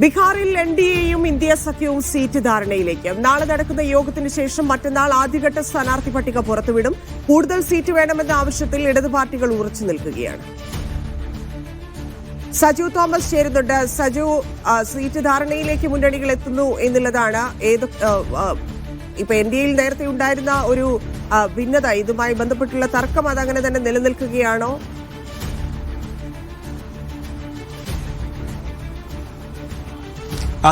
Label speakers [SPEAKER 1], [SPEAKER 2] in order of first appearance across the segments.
[SPEAKER 1] ബീഹാറിൽ N D എയും India സഖ്യവും സീറ്റ് ധാരണയിലേക്ക്. നാളെ നടക്കുന്ന യോഗത്തിന് ശേഷം മറ്റന്നാൾ ആദ്യഘട്ട സ്ഥാനാർത്ഥി പട്ടിക പുറത്തുവിടും. കൂടുതൽ സീറ്റ് വേണമെന്ന ആവശ്യത്തിൽ ഇടതു പാർട്ടികൾ ഉറച്ചു നിൽക്കുകയാണ്. സജു തോമസ് ചേരുന്നുണ്ട്. സജു സീറ്റ് ധാരണയിലേക്ക് മുന്നണികൾ എത്തുന്നു എന്നുള്ളതാണ് ഏത് ഇപ്പൊ എൻ ഡി എയിൽ നേരത്തെ ഉണ്ടായിരുന്ന ഒരു ഭിന്നത. ഇതുമായി ബന്ധപ്പെട്ടുള്ള തർക്കം അതങ്ങനെ തന്നെ നിലനിൽക്കുകയാണോ?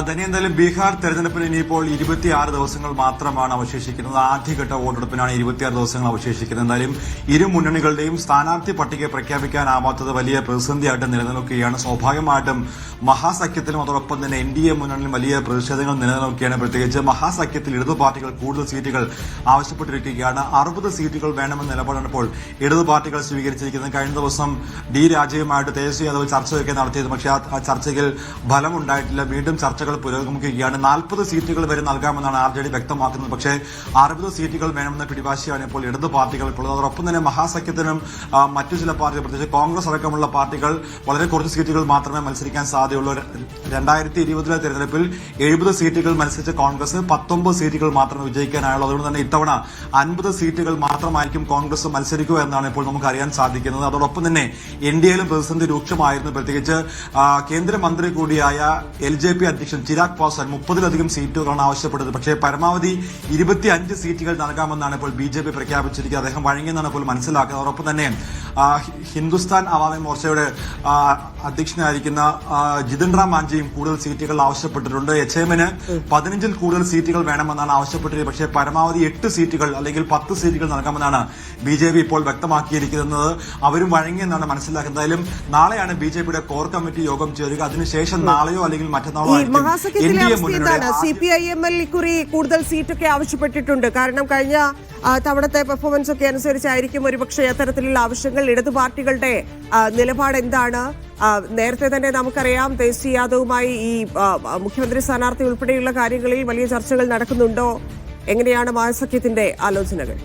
[SPEAKER 2] തന്നെ എന്തായാലും ബീഹാർ തെരഞ്ഞെടുപ്പിന് ഇനിയിപ്പോൾ ഇരുപത്തിയാറ് ദിവസങ്ങൾ മാത്രമാണ് അവശേഷിക്കുന്നത്. ആദ്യഘട്ട വോട്ടെടുപ്പിനാണ് ഇരുപത്തിയാറ് ദിവസങ്ങൾ അവശേഷിക്കുന്നത്. എന്തായാലും ഇരു മുന്നണികളുടെയും സ്ഥാനാർത്ഥി പട്ടിക പ്രഖ്യാപിക്കാനാവാത്തത് വലിയ പ്രതിസന്ധിയായിട്ട് നിലനിൽക്കുകയാണ്. സ്വാഭാവികമായിട്ടും മഹാസഖ്യത്തിലും അതോടൊപ്പം തന്നെ എൻ ഡി എ മുന്നണിയിലും വലിയ പ്രതിഷേധങ്ങൾ നിലനിൽക്കുകയാണ്. പ്രത്യേകിച്ച് മഹാസഖ്യത്തിൽ ഇടതു പാർട്ടികൾ കൂടുതൽ സീറ്റുകൾ ആവശ്യപ്പെട്ടിരിക്കുകയാണ്. അറുപത് സീറ്റുകൾ വേണമെന്ന നിലപാടാണ് ഇപ്പോൾ ഇടതു പാർട്ടികൾ സ്വീകരിച്ചിരിക്കുന്നത്. കഴിഞ്ഞ ദിവസം ഡി രാജയുമായിട്ട് തേജസ്വി യാദവ് ചർച്ചയൊക്കെ നടത്തിയത്. പക്ഷേ ആ ചർച്ചയിൽ ഫലമുണ്ടായിട്ടില്ല. വീണ്ടും ചർച്ചകൾ പുരോഗമിക്കുകയാണ്. നാൽപ്പത് സീറ്റുകൾ വരെ നൽകാമെന്നാണ് ആർ ജെ ഡി വ്യക്തമാക്കുന്നത്. പക്ഷേ അറുപത് സീറ്റുകൾ വേണമെന്ന പിടിവാശിയാണ് ഇപ്പോൾ ഇടതു പാർട്ടികൾ ഇപ്പോൾ ഉള്ളത്. അതോടൊപ്പം തന്നെ മഹാസഖ്യത്തിനും മറ്റു ചില പാർട്ടികൾ പ്രത്യേകിച്ച് കോൺഗ്രസ് അടക്കമുള്ള പാർട്ടികൾ വളരെ കുറച്ച് സീറ്റുകൾ മാത്രമേ മത്സരിക്കാൻ സാധ്യതയുള്ളൂ. രണ്ടായിരത്തി ഇരുപതിലെ തെരഞ്ഞെടുപ്പിൽ എഴുപത് സീറ്റുകൾ മത്സരിച്ച കോൺഗ്രസ് പത്തൊമ്പത് സീറ്റുകൾ മാത്രമേ വിജയിക്കാനായുള്ളൂ. അതുകൊണ്ട് തന്നെ ഇത്തവണ അൻപത് സീറ്റുകൾ മാത്രമായിരിക്കും കോൺഗ്രസ് മത്സരിക്കുക എന്നാണ് ഇപ്പോൾ നമുക്ക് അറിയാൻ സാധിക്കുന്നത്. അതോടൊപ്പം തന്നെ എൻ ഡി എയിലും പ്രതിസന്ധി രൂക്ഷമായിരുന്നു. പ്രത്യേകിച്ച് കേന്ദ്രമന്ത്രി കൂടിയായ എൽ ജെ പി അധ്യക്ഷൻ ചിരാഗ് പാസ്വാൻ മുപ്പതിലധികം സീറ്റുകളാണ് ആവശ്യപ്പെട്ടത്. പക്ഷേ പരമാവധി ഇരുപത്തിയഞ്ച് സീറ്റുകൾ നൽകാമെന്നാണ് ഇപ്പോൾ ബി ജെ പി പ്രഖ്യാപിച്ചിരിക്കുന്നത്. അദ്ദേഹം വഴങ്ങിയെന്നാണ് ഇപ്പോൾ മനസ്സിലാക്കുന്നത്. അതോടൊപ്പം തന്നെ ഹിന്ദുസ്ഥാൻ അവാമി മോർച്ചയുടെ അധ്യക്ഷനായിരിക്കുന്ന ജിതിൻ റാം മാഞ്ചിയും കൂടുതൽ സീറ്റുകൾ ആവശ്യപ്പെട്ടിട്ടുണ്ട്. എച്ച് എമ്മിന് പതിനഞ്ചിൽ കൂടുതൽ സീറ്റുകൾ വേണമെന്നാണ് ആവശ്യപ്പെട്ടിരുന്നത്. പക്ഷേ പരമാവധി എട്ട് സീറ്റുകൾ അല്ലെങ്കിൽ പത്ത് സീറ്റുകൾ നൽകാമെന്നാണ് ബി ജെ പി ഇപ്പോൾ വ്യക്തമാക്കിയിരിക്കുന്നത്. അവരും വഴങ്ങിയെന്നാണ് മനസ്സിലാക്കുന്നത്. എന്തായാലും നാളെയാണ് ബി ജെ പിയുടെ കോർ കമ്മിറ്റി യോഗം ചേരുക. അതിനുശേഷം നാളെയോ അല്ലെങ്കിൽ മറ്റന്നാളോ
[SPEAKER 1] C P I M L ഇക്കുറി കൂടുതൽ സീറ്റൊക്കെ ആവശ്യപ്പെട്ടിട്ടുണ്ട്. കാരണം കഴിഞ്ഞ തവണത്തെ പെർഫോമൻസ് ഒക്കെ അനുസരിച്ചായിരിക്കും ഒരുപക്ഷെ അത്തരത്തിലുള്ള ആവശ്യങ്ങൾ ഇടതു പാർട്ടികളുടെ നിലപാട് എന്താണ്? നേരത്തെ തന്നെ നമുക്കറിയാം തേജസ്വി യാദവുമായി ഈ മുഖ്യമന്ത്രി സ്ഥാനാർത്ഥി ഉൾപ്പെടെയുള്ള കാര്യങ്ങളിൽ വലിയ ചർച്ചകൾ നടക്കുന്നുണ്ടോ? എങ്ങനെയാണ് മഹാസഖ്യത്തിന്റെ ആലോചനകൾ?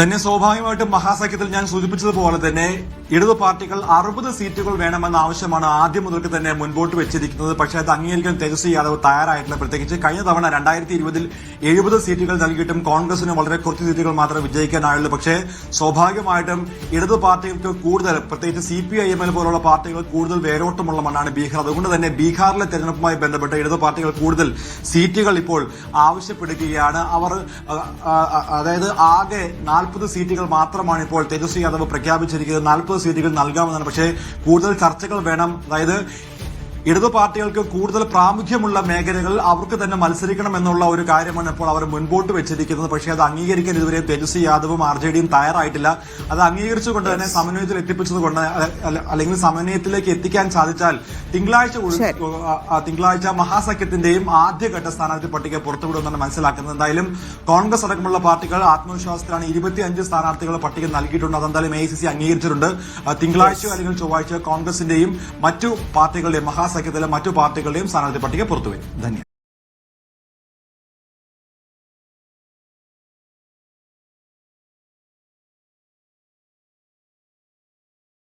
[SPEAKER 2] തന്നെ സ്വാഭാവികമായിട്ടും മഹാസഖ്യത്തിൽ ഞാൻ സൂചിപ്പിച്ചതുപോലെ തന്നെ ഇടതു പാർട്ടികൾ അറുപത് സീറ്റുകൾ വേണമെന്ന ആവശ്യമാണ് ആദ്യം മുതൽക്ക് തന്നെ മുൻപോട്ട് വെച്ചിരിക്കുന്നത്. പക്ഷേ അത് അംഗീകരിക്കാൻ തേജസ്വി യാദവ് തയ്യാറായിട്ടില്ല. പ്രത്യേകിച്ച് കഴിഞ്ഞ തവണ രണ്ടായിരത്തി ഇരുപതിൽ എഴുപത് സീറ്റുകൾ നൽകിയിട്ടും കോൺഗ്രസിന് വളരെ കുറച്ച് സീറ്റുകൾ മാത്രമേ വിജയിക്കാനായുള്ളൂ. പക്ഷേ സ്വാഭാവികമായിട്ടും ഇടതു പാർട്ടികൾക്ക് കൂടുതൽ പ്രത്യേകിച്ച് C P I M L പോലുള്ള പാർട്ടികൾ കൂടുതൽ വേരോട്ടമുള്ള മണ്ണാണ് ബീഹാർ. അതുകൊണ്ട് തന്നെ ബീഹാറിലെ തെരഞ്ഞെടുപ്പുമായി ബന്ധപ്പെട്ട് ഇടതു പാർട്ടികൾ കൂടുതൽ സീറ്റുകൾ ഇപ്പോൾ ആവശ്യപ്പെടുകയാണ്. അവർ അതായത് ആകെ നാൽപ്പത് സീറ്റുകൾ മാത്രമാണ് ഇപ്പോൾ തേജസ്വി യാദവ് പ്രഖ്യാപിച്ചിരിക്കുന്നത്. നാൽപ്പത് സീറ്റുകൾ നൽകാമെന്നാണ്. പക്ഷേ കൂടുതൽ ചർച്ചകൾ വേണം. അതായത് ഇടതു പാർട്ടികൾക്ക് കൂടുതൽ പ്രാമുഖ്യമുള്ള മേഖലകൾ അവർക്ക് തന്നെ മത്സരിക്കണം എന്നുള്ള ഒരു കാര്യമാണ് ഇപ്പോൾ അവർ മുൻപോട്ട് വെച്ചിരിക്കുന്നത്. പക്ഷേ അത് അംഗീകരിക്കാൻ ഇതുവരെ തേജസ്വി യാദവും ആർ ജെ ഡിയും തയ്യാറായിട്ടില്ല. അത് അംഗീകരിച്ചുകൊണ്ട് തന്നെ സമന്വയത്തിൽ എത്തിപ്പിച്ചത് കൊണ്ട് അല്ല- അല്ല- അല്ലെങ്കിൽ സമന്വയത്തിലേക്ക് എത്തിക്കാൻ സാധിച്ചാൽ തിങ്കളാഴ്ച തിങ്കളാഴ്ച മഹാസഖ്യത്തിന്റെയും ആദ്യഘട്ട സ്ഥാനാർത്ഥി പട്ടിക പുറത്തുവിടുമെന്നാണ് മനസ്സിലാക്കുന്നത്. എന്തായാലും കോൺഗ്രസ് അടക്കമുള്ള പാർട്ടികൾ ആത്മവിശ്വാസത്തിലാണ് ഇരുപത്തിയഞ്ച് സ്ഥാനാർത്ഥികളുടെ പട്ടിക നൽകിയിട്ടുണ്ട്. അതെന്തായാലും എ ഐ സി സി അംഗീകരിച്ചിട്ടുണ്ട്. തിങ്കളാഴ്ച തിങ്കളാഴ്ചയോ അല്ലെങ്കിൽ ചൊവ്വാഴ്ചയോ കോൺഗ്രസിന്റെയും മറ്റു പാർട്ടികളുടെയും മഹാസഖ്യത്തിലെ മറ്റു പാർട്ടികളുടെയും സ്ഥാനാർത്ഥി പട്ടിക പുറത്തുവരും. ധന്യ